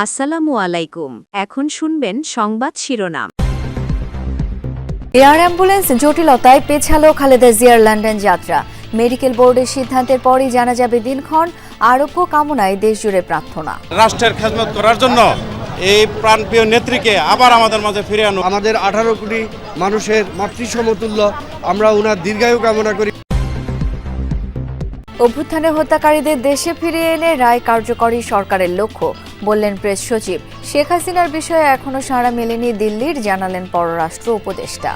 আসসালামু আলাইকুম। এখন শুনবেন সংবাদ শিরোনাম। এয়ার অ্যাম্বুলেন্স জটিলতায় পেছালো খালেদা জিয়ার লন্ডন যাত্রা। মেডিকেল বোর্ডের সিদ্ধান্তের পরই জানা যাবে দিনক্ষণ আরোগ্য কামনায় দেশজুড়ে প্রার্থনা। রাষ্ট্রের খেদমত করার জন্য এই প্রাণপ্রিয় নেত্রীকে আবার আমাদের মাঝে ফিরে আনো। আমাদের আঠারো কোটি মানুষের মাতৃসমতুল্য আমরা ওনার দীর্ঘায়ু কামনা করি। অভ্যুত্থানে হত্যাকারীদের দেশে ফিরিয়ে এনে রায় কার্যকরী সরকারের লক্ষ্য বললেন প্রেস সচিব। শেখ হাসিনার বিষয়ে এখনও সাড়া মেলেনি দিল্লির জানালেন পররাষ্ট্র উপদেষ্টা।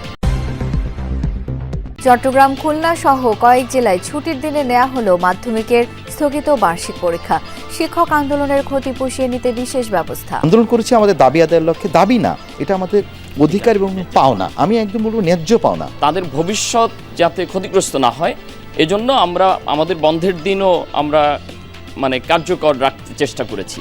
চট্টগ্রাম খুলনা সহ কয়েক জেলায় ছুটির দিনে নেওয়া হলো মাধ্যমিকের স্থগিত বার্ষিক পরীক্ষা। শিক্ষক আন্দোলনের ক্ষতি পুষিয়ে নিতে বিশেষ ব্যবস্থা। আন্দোলন করেছি আমাদের দাবি আদায়ের লক্ষ্যে। দাবি না এটা আমাদের অধিকার এবং পাওনা। আমি একদম বলব ন্যায্য পাওনা। তাদের ভবিষ্যৎ যাতে ক্ষতিগ্রস্ত না হয় এজন্য আমরা আমাদের বন্ধের দিনও আমরা মানে কার্যকর রাখতে চেষ্টা করেছি।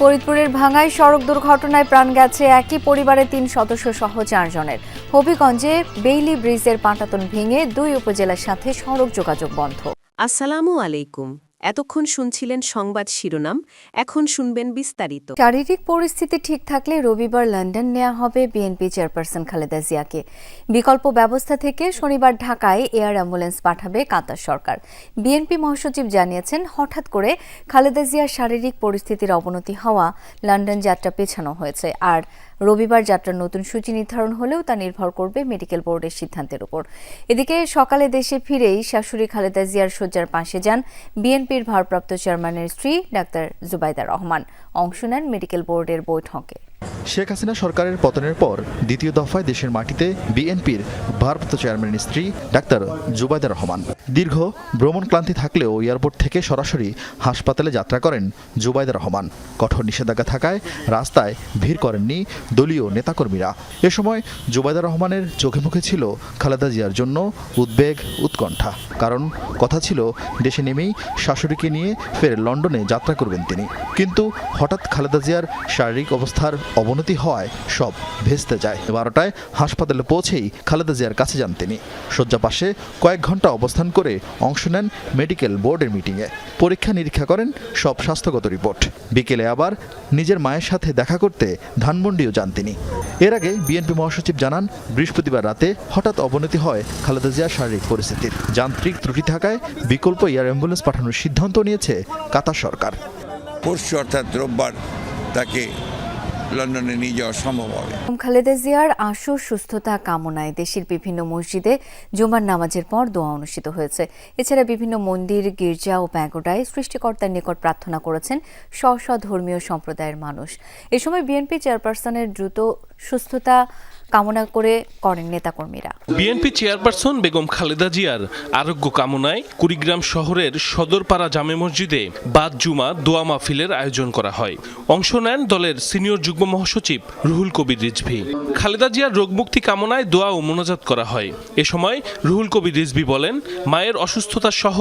ফরিদপুরের ভাঙায় সড়ক দুর্ঘটনায় প্রাণ গেছে একই পরিবারের তিন সদস্য সহ চারজনের। হবিগঞ্জে বেইলি ব্রিজের পাটাতন ভেঙে দুই উপজেলার সাথে সড়ক যোগাযোগ বন্ধ। আসসালামু আলাইকুম। এতক্ষণ শুনছিলেন সংবাদ শিরোনাম, এখন শুনবেন বিস্তারিত। শারীরিক পরিস্থিতি ঠিক থাকলে রবিবার লন্ডন নেওয়া হবে বিএনপি চেয়ারপারসন খালেদা জিয়াকে। বিকল্প ব্যবস্থা থেকে শনিবার ঢাকায় এয়ার অ্যাম্বুলেন্স পাঠাবে কাতার সরকার। বিএনপি মহাসচিব জানিয়েছেন, হঠাৎ করে খালেদা জিয়ার শারীরিক পরিস্থিতির অবনতি হওয়া লন্ডন যাত্রা পেছানো হয়েছে। আর রবিবার যাত্রার নতুন সূচি নির্ধারণ হলেও তা নির্ভর করবে মেডিকেল বোর্ডের সিদ্ধান্তের উপর। এদিকে সকালে দেশে ফিরেই শাশুড়ি খালেদা জিয়ার শয্যার পাশে যান বিএনপির ভারপ্রাপ্ত চেয়ারম্যানের স্ত্রী ডাক্তার জুবাইদা রহমান। অংশ নেন মেডিকেল বোর্ডের বৈঠকে। শেখ হাসিনা সরকারের পতনের পর দ্বিতীয় দফায় দেশের মাটিতে বিএনপির ভারপ্রাপ্ত চেয়ারম্যানের স্ত্রী ডাক্তার জুবাইদা রহমান। দীর্ঘ ভ্রমণ ক্লান্তি থাকলেও এয়ারপোর্ট থেকে সরাসরি হাসপাতালে যাত্রা করেন জুবাইদা রহমান। কঠোর নিষেধাজ্ঞা থাকায় রাস্তায় ভিড় করেননি দলীয় নেতাকর্মীরা। এ সময় জুবাইদা রহমানের চোখে মুখে ছিল খালেদা জিয়ার জন্য উদ্বেগ, উৎকণ্ঠা। কারণ কথা ছিল, দেশে নেমেই শাশুড়িকে নিয়ে ফের লন্ডনে যাত্রা করবেন তিনি। কিন্তু হঠাৎ খালেদা জিয়ার শারীরিক অবস্থার অবনতি হওয়ায় সব ভেস্তে যায়। বারোটায় হাসপাতালে পৌঁছেই খালেদা জিয়ার কাছে যান তিনি। শয্যা পাশে কয়েক ঘণ্টা অবস্থান করে অংশ নেন মেডিকেল বোর্ডের মিটিংয়ে। পরীক্ষা নিরীক্ষা করেন সব স্বাস্থ্যগত রিপোর্ট। বিকেলে আবার নিজের মায়ের সাথে দেখা করতে ধানমন্ডিও যান তিনি। এর আগে বিএনপি মহাসচিব জানান, বৃহস্পতিবার রাতে হঠাৎ অবনতি হয় খালেদা জিয়ার শারীরিক পরিস্থিতির। যান্ত্রিক ত্রুটি থাকায় বিকল্প এয়ার অ্যাম্বুলেন্স পাঠানোর সিদ্ধান্ত নিয়েছে কাতার সরকার। পরশু অর্থাৎ রোববার তাকে লন্ডনে নিয়ে যাওয়া সম্ভব হবে। খালেদা জিয়ার আশু, সুস্থতা, কামনায় দেশের বিভিন্ন মসজিদে জুমার নামাজের পর দোয়া অনুষ্ঠিত হয়েছে। এছাড়া বিভিন্ন মন্দির, গির্জা ও প্যাগোডায় সৃষ্টিকর্তার নিকট প্রার্থনা করেছেন স্ব ধর্মীয় সম্প্রদায়ের মানুষ। এ সময় বিএনপি চেয়ারপারসনের দ্রুত সুস্থতা কামনা করে করেন নেতাকর্মীরা। বিএনপি চেয়ারপারসন বেগম খালেদা জিয়ার আরোগ্য কামনায় কুড়িগ্রাম শহরের সদরপাড়া জামে মসজিদে বাদ জুমা দোয়া মাহফিলের আয়োজন করা হয়। অংশ নেন দলের সিনিয়র যুগ্ম মহাসচিব রুহুল কবির রিজভি। খালেদা জিয়ার রোগমুক্তি কামনায় দোয়া ও মোনাজাত করা হয়। এ সময় রুহুল কবির রিজভি বলেন মায়ের অসুস্থতা সহ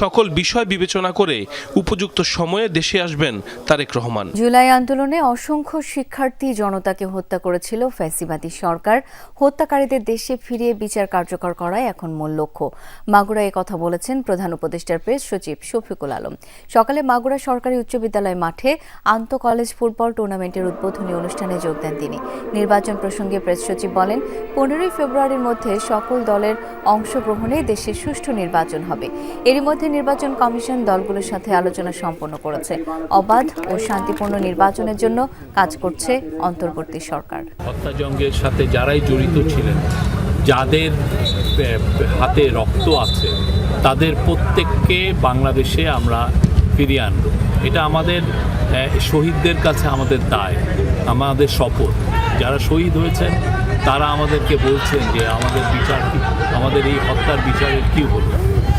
সকল বিষয় বিবেচনা করে উপযুক্ত সময়ে দেশে আসবেন তারেক রহমান। জুলাই আন্দোলনে অসংখ্য শিক্ষার্থী জনতাকে হত্যা করেছিল ফ্যাসিবাদী সরকার হত্যাকারীদের দেশে ফিরিয়ে বিচার কার্যকর করাই এখন মূল লক্ষ্য। মাগুরা কথা বলেছেন প্রধান উপদেষ্টার প্রেস সচিব শফিকুল আলম। সকালে মাগুরা সরকারি উচ্চ বিদ্যালয় মাঠে আন্ত কলেজ ফুটবল টুর্নামেন্টের উদ্বোধনী অনুষ্ঠানে যোগ দেন তিনি। নির্বাচন প্রসঙ্গে প্রেস সচিব বলেন, পনেরোই ফেব্রুয়ারির মধ্যে সকল দলের অংশগ্রহণে দেশে সুষ্ঠু নির্বাচন হবে। এরই মধ্যে নির্বাচন কমিশন দলগুলোর সাথে আলোচনা সম্পন্ন করেছে। অবাধ ও শান্তিপূর্ণ নির্বাচনের জন্য কাজ করছে অন্তর্বর্তী সরকার। সাথে যারাই জড়িত ছিলেন, যাদের হাতে রক্ত আছে, তাদের প্রত্যেককে বাংলাদেশে আমরা ফিরিয়ে আনব। এটা আমাদের শহীদদের কাছে আমাদের দায়, আমাদের শপথ। যারা শহীদ হয়েছেন, তারা আমাদেরকে বলছেন যে আমাদের বিচার আমাদের এই হত্যার বিচারের কী হলো?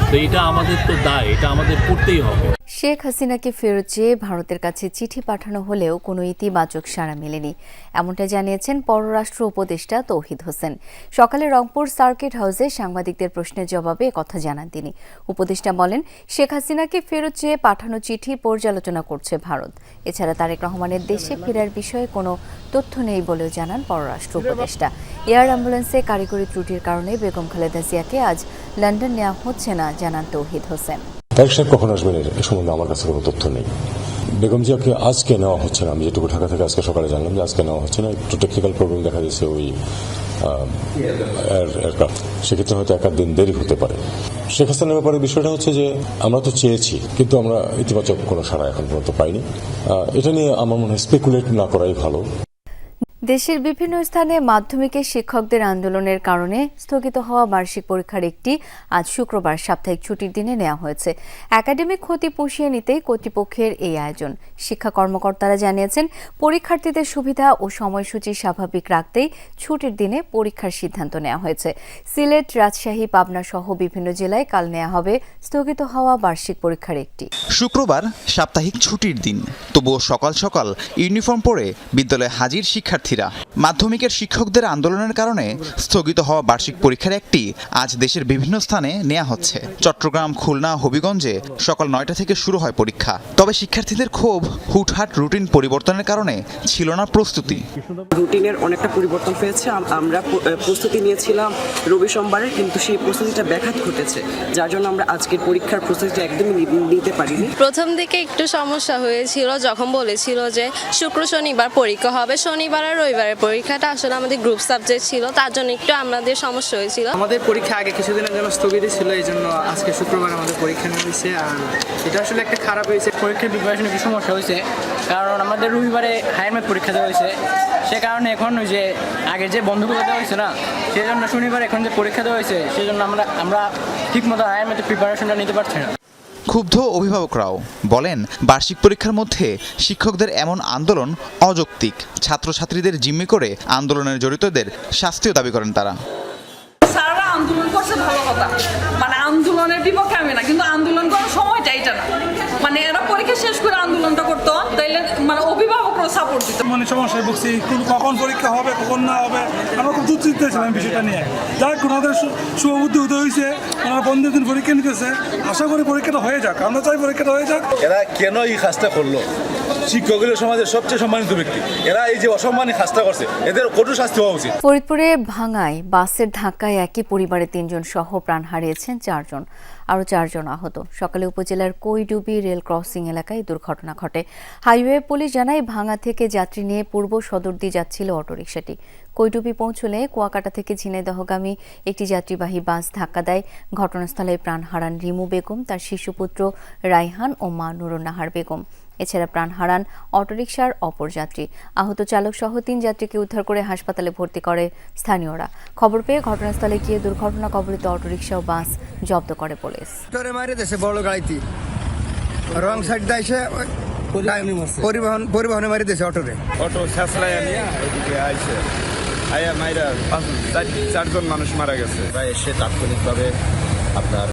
তো এটা আমাদের তো দায়, এটা আমাদের করতেই হবে। শেখ হাসিনাকে ফেরত চেয়ে ভারতের কাছে চিঠি পাঠানো হলেও কোনো ইতিবাচক সাড়া মেলেনি। এমনটা জানিয়েছেন পররাষ্ট্র উপদেষ্টা তৌহিদ হোসেন। সকালে রংপুর সার্কিট হাউসে সাংবাদিকদের প্রশ্নের জবাবে কথা জানান তিনি। উপদেষ্টা বলেন, শেখ হাসিনাকে ফেরত চেয়ে পাঠানো চিঠি পর্যালোচনা করছে ভারত। এছাড়া তারেক রহমানের দেশে ফেরার বিষয়ে কোনো তথ্য নেই বলেও জানান পররাষ্ট্র উপদেষ্টা। এয়ার অ্যাম্বুলেন্সে কারিগরি ত্রুটির কারণে বেগম খালেদা জিয়াকে আজ লন্ডন নেওয়া হচ্ছে না, জানান তৌহিদ হোসেন। তারেক সাহেব, কখন আসবেন এ সম্বন্ধে আমার কাছে কোনো তথ্য নেই। বেগম জিয়াকে আজকে নেওয়া হচ্ছে না, আমি যেটুকু ঢাকা থেকে আজকে সকালে জানলাম যে আজকে নেওয়া হচ্ছে না, একটু টেকনিক্যাল প্রবলেম দেখা দিয়েছে ওই এয়ারক্রাফট সেক্ষেত্রে হয়তো এক দিন দেরি হতে পারে। শেখ হাসিনার ব্যাপারে বিষয়টা হচ্ছে যে, আমরা তো চেয়েছি, কিন্তু আমরা ইতিবাচক কোনো সাড়া এখন পর্যন্ত পাইনি। এটা নিয়ে আমার মনে হয় স্পেকুলেট না করাই ভালো। দেশের বিভিন্ন স্থানে মাধ্যমিকের শিক্ষকদের আন্দোলনের কারণে স্থগিত হওয়া বার্ষিক পরীক্ষার একটি আজ শুক্রবার সাপ্তাহিক ছুটির দিনে নেওয়া হয়েছে। একাডেমিক ক্ষতি পুষিয়ে নিতেই কর্তৃপক্ষের এই আয়োজন। শিক্ষা কর্মকর্তারা জানিয়েছেন, পরীক্ষার্থীদের সুবিধা ও সময়সূচি স্বাভাবিক রাখতেই ছুটির দিনে পরীক্ষার সিদ্ধান্ত নেওয়া হয়েছে। সিলেট, রাজশাহী, পাবনা সহ বিভিন্ন জেলায় কাল নেওয়া হবে স্থগিত হওয়া বার্ষিক পরীক্ষার একটি। শুক্রবার সাপ্তাহিক ছুটির দিন। তবুও সকাল সকাল ইউনিফর্ম পরে বিদ্যালয়ে হাজির শিক্ষার্থীরা। মাধ্যমিকের শিক্ষকদের আন্দোলনের কারণে স্থগিত হওয়া বার্ষিক পরীক্ষার একটি আজ দেশের বিভিন্ন স্থানে নেওয়া হচ্ছে। চট্টগ্রাম খুলনা হবিগঞ্জে সকাল নয়টা থেকে শুরু হয় পরীক্ষা। তবে শিক্ষার্থীদের ক্ষোভ হুটহাট রুটিন পরিবর্তনের কারণে ছিল না প্রস্তুতি। রুটিনের অনেকটা পরিবর্তন হয়েছে। আমরা প্রস্তুতি নিয়েছিলাম রবি সোমবারের কিন্তু সেই প্রস্তুতিটা ব্যাঘাত ঘটেছে যার জন্য আমরা আজকের পরীক্ষার প্রস্তুতিটা একদমই নি- নিতে পারিনি। প্রথম দিকে একটু সমস্যা হয়েছিল যখন বলেছিল যে শুক্র শনিবার পরীক্ষা হবে। শনিবার আর রবিবারের পরীক্ষাটা আসলে আমাদের গ্রুপ সাবজেক্ট ছিল তার জন্য একটু আমাদের সমস্যা হয়েছিল। আমাদের পরীক্ষা আগে কিছুদিনের জন্য স্থগিত ছিল এই জন্য আজকে শুক্রবার আমাদের পরীক্ষা নিয়েছে আর এটা আসলে একটা খারাপ হয়েছে। পরীক্ষার প্রিপারেশনে কিছু সমস্যা হয়েছে কারণ আমাদের রবিবারে হায়ার ম্যাথ পরীক্ষা দেওয়া হয়েছে। সে কারণে এখন ওই যে আগে যে বন্ধগুলো দেওয়া হয়েছে না সেই জন্য শনিবার এখন যে পরীক্ষা দেওয়া হয়েছে সেই জন্য আমরা আমরা ঠিকমতো হায়ার ম্যাথের প্রিপারেশনটা নিতে পারছি না। ক্ষুব্ধ অভিভাবকরাও বলেন, বার্ষিক পরীক্ষার মধ্যে শিক্ষকদের এমন আন্দোলন অযৌক্তিক। ছাত্রছাত্রীদের জিম্মি করে আন্দোলনের জড়িতদের শাস্তিও দাবি করেন তারা সারা আন্দোলন করছে ভালো কথা মানে আন্দোলনের বিপক্ষে আমি না কিন্তু আন্দোলন করার সময়টা এটা না মানে এরা পরীক্ষা শেষ করে আন্দোলনটা করতো তাইলে মানে অভিভাবকরাও সাপোর্ট দিত মানে সমস্যায় ভুগছি কখন পরীক্ষা হবে, কখন না হবে, আমরা খুব দুশ্চিন্তায় ছিলাম বিষয়টা নিয়ে। যাই হোক, ওনাদের শুভবুদ্ধি উদয় হয়েছে, ওনারা পনেরো দিন পরীক্ষা নিতেছে। আশা করি পরীক্ষাটা হয়ে যাক, আমরা চাই পরীক্ষাটা হয়ে যাক। এরা কেন এই কাজটা করল? ফরিদপুরে ভাঙায়, বাসের ধাক্কায় একই পরিবারের তিনজন সহ প্রাণ হারিয়েছেন চারজন, আরও চারজন আহত। সকালে উপজেলার কৈডুবি রেল ক্রসিং এলাকায় দুর্ঘটনা ঘটে। হাইওয়ে পুলিশ জানায়, ভাঙা থেকে যাত্রী নিয়ে পূর্ব সদর দিয়ে যাচ্ছিল অটোরিকশাটি। কৈডুবি পৌঁছলে কুয়াকাটা থেকে ঝিনাইদহগামী একটি যাত্রীবাহী বাস ধাক্কা দেয়। ঘটনাস্থলে প্রাণ হারান রিমু বেগম, তার শিশুপুত্র রাইহান ও মা নুরুন্নাহার বেগম। এছাড়া প্রাণ হারান অটোরিকশার অপর যাত্রী। আহত চালক সহ তিন যাত্রীকে উদ্ধার করে হাসপাতালে ভর্তি করে স্থানীয়রা। খবর পেয়ে ঘটনাস্থলে গিয়ে দুর্ঘটনা কবলিত অটোরিকশা ও বাস জব্দ করে পুলিশ। মারি দেশে বড় গাড়িতে রং সাইড দাইছে পরিবহন পরিবহনে মারি দেশে অটোরে। অটো শেষলাই নিয়ে ওইদিকে আইসে আয়া মাইরা পাঁচ চারজন মানুষ মারা গেছে। এসে তাৎক্ষণিকভাবে আপনার